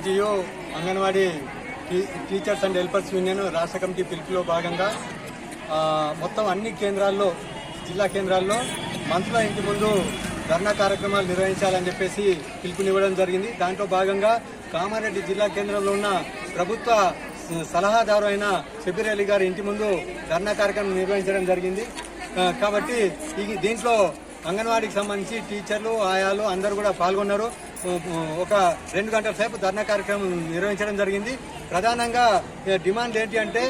ఈరోజు అంగన్వాడీ టీ- teachers and helpers union రాష్ట్ర కమిటీ పిలుపులో భాగంగా మొత్తం అన్ని కేంద్రాల్లో జిల్లా కేంద్రాల్లో మంత్రుల ఇంటి ముందు ధర్నా కార్యక్రమాలు నిర్వహించాలని చెప్పేసి పిలుపునివ్వడం జరిగింది. దాంట్లో భాగంగా కామారెడ్డి జిల్లా కేంద్రంలో ఉన్న ప్రభుత్వ సలహాదారు అయిన షబీర్ అలీ గారి ఇంటి ముందు ధర్నా కార్యక్రమం నిర్వహించడం జరిగింది. కాబట్టి దీంట్లో అంగన్వాడీకి సంబంధించి టీచర్లు ఆయాలు అందరూ కూడా పాల్గొన్నారు. ఒక రెండు గంటల సేపు ధర్నా కార్యక్రమం నిర్వహించడం జరిగింది. ప్రధానంగా డిమాండ్ ఏంటి అంటే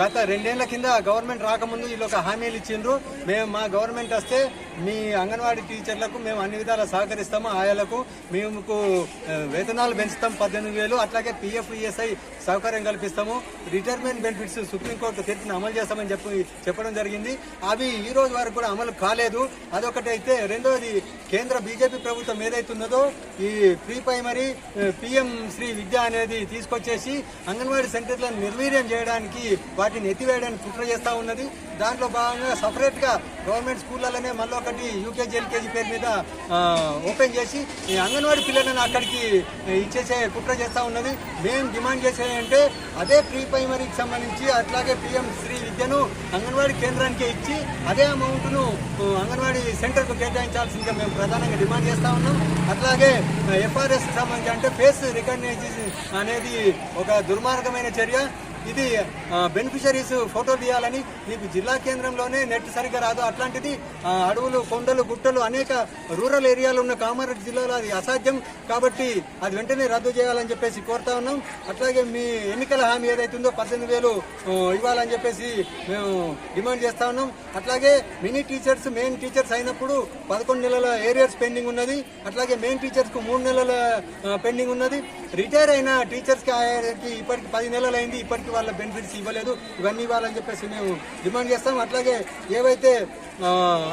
గత రెండేళ్ళ కింద గవర్నమెంట్ రాకముందు వీళ్ళు ఒక హామీలు ఇచ్చిండ్రు. మేము మా గవర్నమెంట్ వస్తే మీ అంగన్వాడీ టీచర్లకు మేము అన్ని విధాలా సహకరిస్తాము. ఆయాలకు మేము వేతనాలు పెంచుతాం పద్దెనిమిది వేలు. అట్లాగే పిఎఫ్ ఈఎస్ఐ సౌకర్యం కల్పిస్తాము. రిటైర్మెంట్ బెనిఫిట్స్ సుప్రీంకోర్టు తీర్పుని అమలు చేస్తామని చెప్పి చెప్పడం జరిగింది. అవి ఈ రోజు వరకు కూడా అమలు కాలేదు. అదొకటి అయితే రెండోది కేంద్ర బీజేపీ ప్రభుత్వం ఏదైతే ఉన్నదో ఈ ప్రీ ప్రైమరీ పిఎం శ్రీ విద్య అనేది తీసుకొచ్చేసి అంగన్వాడీ సెంటర్లను నిర్వీర్యం చేయడానికి వాటిని ఎత్తివేయడానికి కుట్ర చేస్తా ఉన్నది. దాంట్లో భాగంగా సపరేట్గా గవర్నమెంట్ స్కూళ్ళలోనే మళ్ళీ ఒకటి యూకేజీ ఎల్కేజీ పేరు మీద ఓపెన్ చేసి ఈ అంగన్వాడీ పిల్లలను అక్కడికి ఇచ్చేసే కుట్ర చేస్తూ ఉన్నది. మేము డిమాండ్ చేసేదంటే అదే ప్రీ ప్రైమరీకి సంబంధించి అట్లాగే పిఎం శ్రీ విద్యను అంగన్వాడీ కేంద్రానికి ఇచ్చి అదే అమౌంట్ను అంగన్వాడీ సెంటర్కు కేటాయించాల్సిందిగా మేము ప్రధానంగా డిమాండ్ చేస్తూ ఉన్నాం. అట్లాగే ఎఫ్ఆర్ఎస్ సంబంధించి అంటే ఫేస్ రికగ్నైజ్ అనేది ఒక దుర్మార్గమైన చర్య. ఇది బెనిఫిషరీస్ ఫోటో తీయాలని మీకు జిల్లా కేంద్రంలోనే నెట్ సరిగ్గా రాదు. అట్లాంటిది అడవులు కొండలు గుట్టలు అనేక రూరల్ ఏరియాలో ఉన్న కామారెడ్డి జిల్లాలో అది అసాధ్యం కాబట్టి అది వెంటనే రద్దు చేయాలని చెప్పేసి కోరుతా ఉన్నాం. అట్లాగే మీ ఎన్నికల హామీ ఏదైతుందో పద్దెనిమిది వేలు ఇవ్వాలని చెప్పేసి మేము డిమాండ్ చేస్తా ఉన్నాం. అట్లాగే మినీ టీచర్స్ మెయిన్ టీచర్స్ అయినప్పుడు పదకొండు నెలల ఏరియర్స్ పెండింగ్ ఉన్నది. అట్లాగే మెయిన్ టీచర్స్కు మూడు నెలల పెండింగ్ ఉన్నది. రిటైర్ అయిన టీచర్స్కి ఇప్పటికి పది నెలలు అయింది ఇప్పటికి వాళ్ళ బెనిఫిట్స్ ఇవ్వలేదు. ఇవన్నీ ఇవ్వాలని చెప్పేసి మేము డిమాండ్ చేస్తాం. అట్లాగే ఏవైతే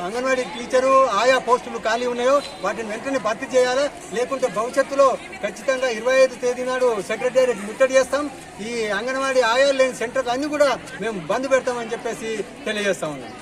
అంగన్వాడీ టీచరు ఆయా పోస్టులు ఖాళీ ఉన్నాయో వాటిని వెంటనే భర్తీ చేయాలా? లేకుంటే భవిష్యత్తులో ఖచ్చితంగా ఇరవై ఐదు తేదీ నాడు సెక్రటేరియట్ ముట్టడి చేస్తాం. ఈ అంగన్వాడీ ఆయా లేని సెంటర్లు అన్నీ కూడా మేము బంద్ పెడతామని చెప్పేసి తెలియజేస్తా ఉన్నాం.